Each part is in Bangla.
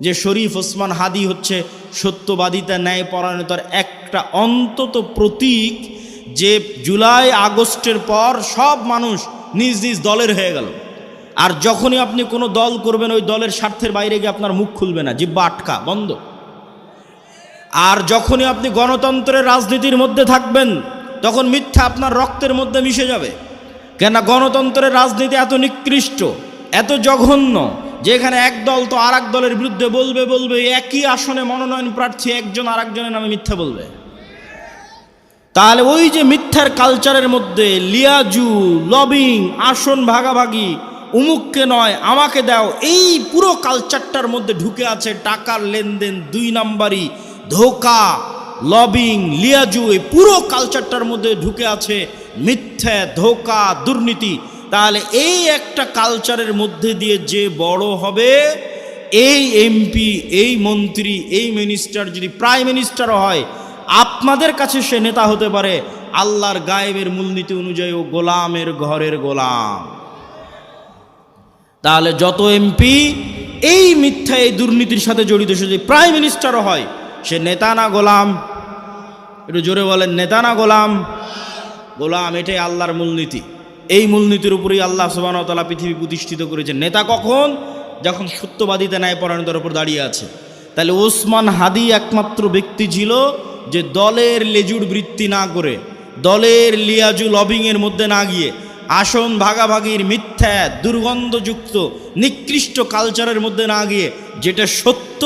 যে শরীফ ওসমান হাদি হচ্ছে সত্যবাদিতা ন্যায় পরায়ণতার একটা অন্তত প্রতীক যে জুলাই আগস্টের পর সব মানুষ নিজ নিজ দলের হয়ে গেল। আর যখনই আপনি কোনো দল করবেন, ওই দলের স্বার্থের বাইরে গিয়ে আপনার মুখ খুলবে না, জিব্বা আটকা, বন্ধ। আর যখনই আপনি গণতন্ত্রের রাজনীতির মধ্যে থাকবেন, তখন মিথ্যা আপনার রক্তের মধ্যে মিশে যাবে। কেন গণতন্ত্রের রাজনীতি এত নিকৃষ্ট, এত জঘন্য যেখানে এক দল তো আর দলের বিরুদ্ধে বলবে বলবে, একই আসনে মনোনয়ন প্রার্থী একজন আর একজনের নামে মিথ্যা বলবে। তাহলে ওই যে মিথ্যার কালচারের মধ্যে লিয়াজু, লবিং, আসন ভাগাভাগি, উমুককে নয়, আমাকে দাও, এই পুরো কালচারটার মধ্যে ঢুকে আছে টাকার লেনদেন, দুই নাম্বারই ধোকা, লবিং, লিয়াজু, এই পুরো কালচারটার মধ্যে ঢুকে আছে মিথ্যা, ধোকা, দুর্নীতি। তাহলে এই একটা কালচারের মধ্যে দিয়ে যে বড় হবে, এই এমপি এই মন্ত্রী, এই মিনিস্টার যদি প্রাইম মিনিস্টারও হয়, আপনাদের কাছে সে নেতা হতে পারে আল্লাহর গায়েবের মূলনীতি অনুযায়ী ও গোলামের ঘরের গোলাম। তাহলে যত এমপি এই মিথ্যা, এই দুর্নীতির সাথে জড়িত সে যদি প্রাইম মিনিস্টারও হয়, সে নেতা না গোলাম? একটু জোরে বলেন, নেতা না গোলাম? গোলাম এটাই আল্লাহর মূলনীতি। এই মূলনীতির উপরেই আল্লাহ সুবাহতালা পৃথিবী প্রতিষ্ঠিত করেছে নেতা কখন? যখন সত্যবাদিতা ন্যায় পরায়ণতার উপর দাঁড়িয়ে আছে। তাহলে ওসমান হাদি একমাত্র ব্যক্তি ছিল যে দলের লেজুর বৃত্তি না করে, দলের লিয়াজু লবিংয়ের মধ্যে না গিয়ে আসন ভাগাভাগির মিথ্যা, দুর্গন্ধযুক্ত, নিকৃষ্ট কালচারের মধ্যে না গিয়ে যেটা সত্য,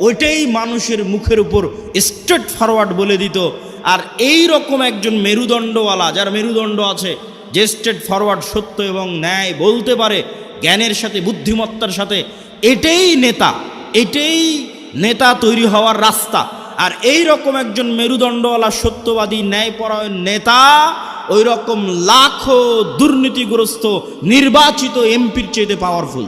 ওইটাই মানুষের মুখের উপর স্ট্রেট ফরওয়ার্ড বলে দিত। আর এই রকম একজন মেরুদণ্ডওয়ালা, যার মেরুদণ্ড আছে যে স্ট্রেট ফরওয়ার্ড সত্য এবং ন্যায় বলতে পারে, জ্ঞানের সাথে, বুদ্ধিমত্তার সাথে, এটাই নেতা এটাই নেতা তৈরি হওয়ার রাস্তা। আর এই রকম একজন মেরুদণ্ডওয়ালা, সত্যবাদী, ন্যায়পরায়ণ নেতা, ওই রকম লাখো দুর্নীতিগ্রস্ত, নির্বাচিত এমপির চেয়েতে পাওয়ারফুল